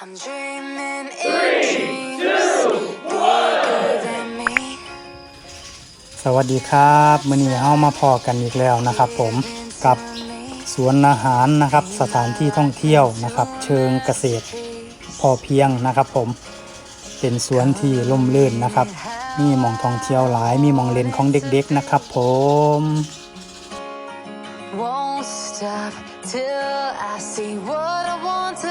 I'm dreaming in dreams bigger than me. สวัสดีครับมื่อนี้เอามาพอกันอีกแล้วนะครับผมกับสวนอาหารนะครับ สถานที่ท่องเที่ยวนะครับ เชิงเกษตรพอเพียงนะครับ ผมเป็นสวนที่ร่มรื่นนะครับ มีหมองท่องเที่ยวหลาย มีหมองเล่นของเด็กๆนะครับ ผม Won't stop till I see what I want to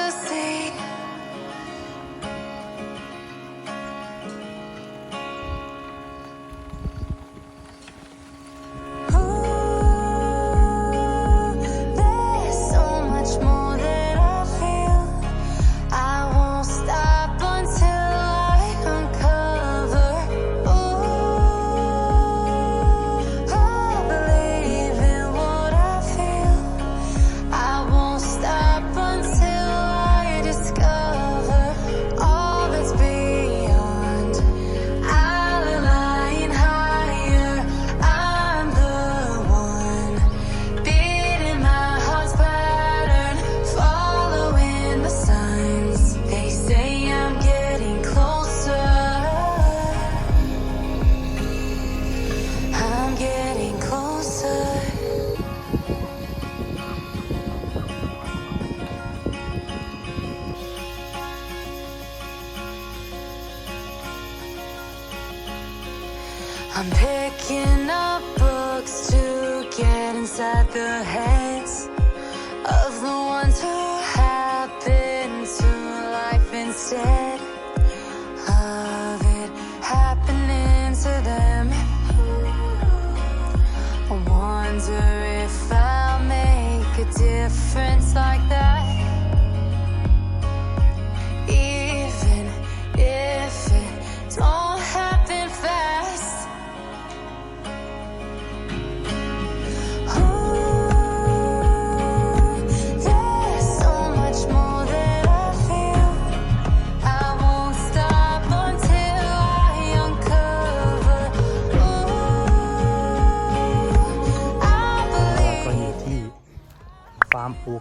picking up books to get inside the heads of the ones who happen to life instead of it happening to them. I wonder if I'll make a difference like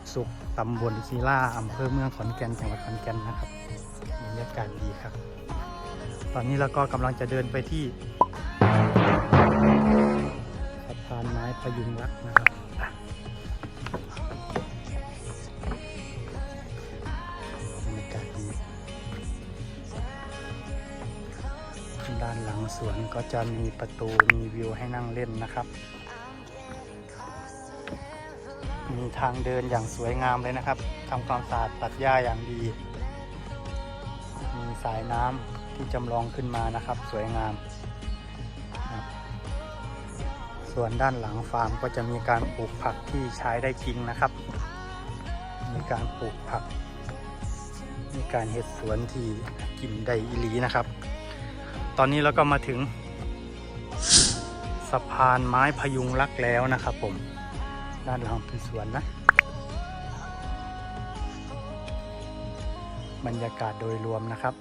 กสุขตำบลคีล่าอำเภอเมืองขอนแก่นจังหวัดขอนแก่นนะครับบรรยากาศดีครับ ตอนนี้เราก็กำลังจะเดินไปที่สะพานไม้พยุงรักนะครับบรรยากาศดีด้านหลังสวนก็จะมีประตูมีวิวให้นั่งเล่นนะครับ มีทางเดินอย่างสวยงามเลยนะครับทำความสะอาดตัดหญ้าอย่างดี มีสายน้ำที่จำลองขึ้นมานะครับ สวยงาม ส่วนด้านหลังฟาร์มก็จะมีการปลูกผักที่ใช้ได้จริงนะครับ มีการปลูกผัก มีการเห็ดสวนที่กินได้อีหลีนะครับ ตอนนี้เราก็มาถึงสะพานไม้พยุงรักแล้วนะครับผม ด้านหลังเป็นสวนนะ บรรยากาศโดยรวมนะครับ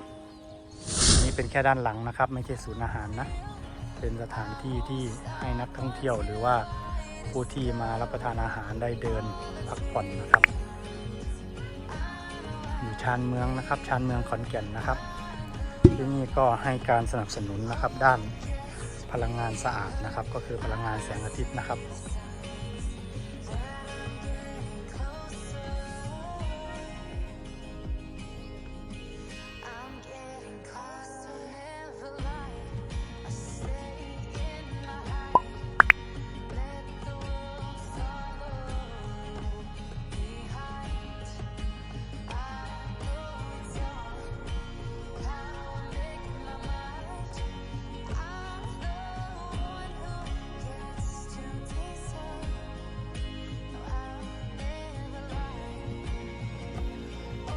นี่เป็นแค่ด้านหลังนะครับ ไม่ใช่ศูนย์อาหารนะ เป็นสถานที่ที่ให้นักท่องเที่ยวหรือว่าผู้ที่มารับประทานอาหารได้เดินพักผ่อนนะครับ อยู่ชานเมืองนะครับ ชานเมืองขอนแก่นนะครับ ที่นี่ก็ให้การสนับสนุนนะครับด้านพลังงานสะอาดนะครับ ก็คือพลังงานแสงอาทิตย์นะครับ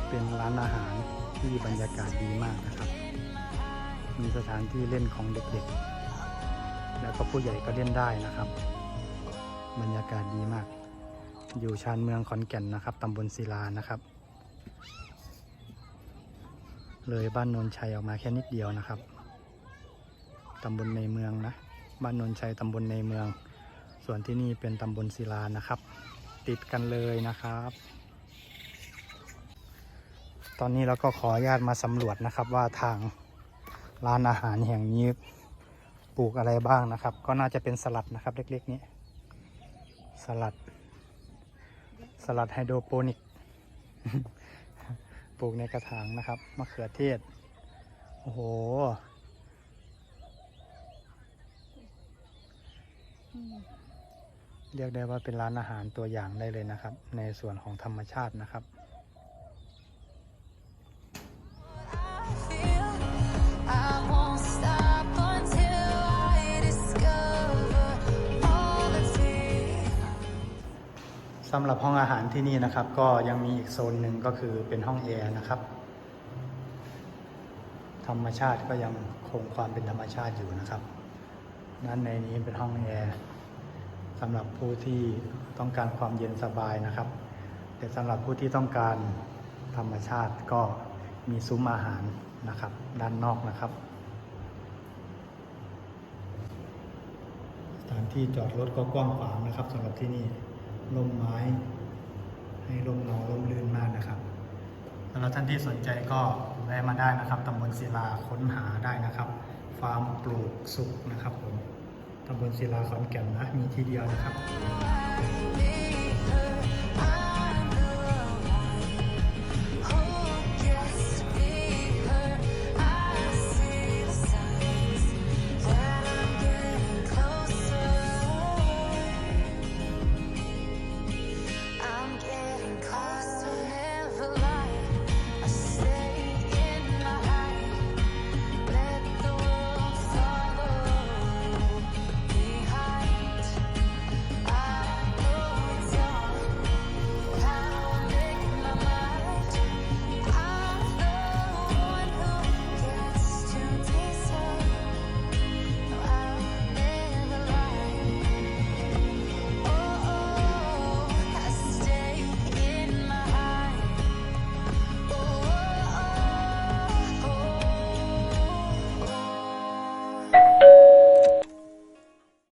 เป็นร้านอาหารที่บรรยากาศดีมากนะครับ มีสถานที่เล่นของเด็กๆ แล้วก็ผู้ใหญ่ก็เล่นได้นะครับ บรรยากาศดีมาก อยู่ชานเมืองขอนแก่นนะครับตำบลศิลานะครับ เลยบ้านโนนชัยออกมาแค่นิดเดียวนะครับตำบลในเมืองนะ บ้านโนนชัยตำบลในเมือง ส่วนที่นี่เป็นตำบลศิลานะครับ ติดกันเลยนะครับ ตอนนี้เราก็ขออนุญาตมาสำรวจนะครับว่าทางร้านอาหารแห่งนี้ปลูกอะไรบ้างนะครับ ก็น่าจะเป็นสลัดนะครับ เล็กๆนี้สลัด สลัดไฮโดรโปนิก ปลูกในกระถางนะครับมะเขือเทศ โอ้โหเรียกได้ว่าเป็นร้านอาหารตัวอย่างได้เลยนะครับ ในส่วนของธรรมชาตินะครับ สำหรับห้องอาหารที่นี่นะครับ ก็ยังมีอีกโซนหนึ่งก็คือเป็นห้องแอร์นะครับ ธรรมชาติก็ยังคงความเป็นธรรมชาติอยู่นะครับ นั้นในนี้เป็นห้องแอร์สำหรับผู้ที่ต้องการความเย็นสบายนะครับ แต่สำหรับผู้ที่ต้องการธรรมชาติก็มีซุ้มอาหารนะครับ ด้านนอกนะครับสถานที่จอดรถก็กว้างขวางนะครับสำหรับที่นี่ ลมไม้ ให้ลมเงาลมลื่นมากนะครับสำหรับท่านที่สนใจก็แวะมาได้นะครับตำบลศิลาค้นหาได้นะครับฟาร์มปลูกสุกนะครับผมตำบลศิลาขอนแก่นนะมีที่เดียวนะครับ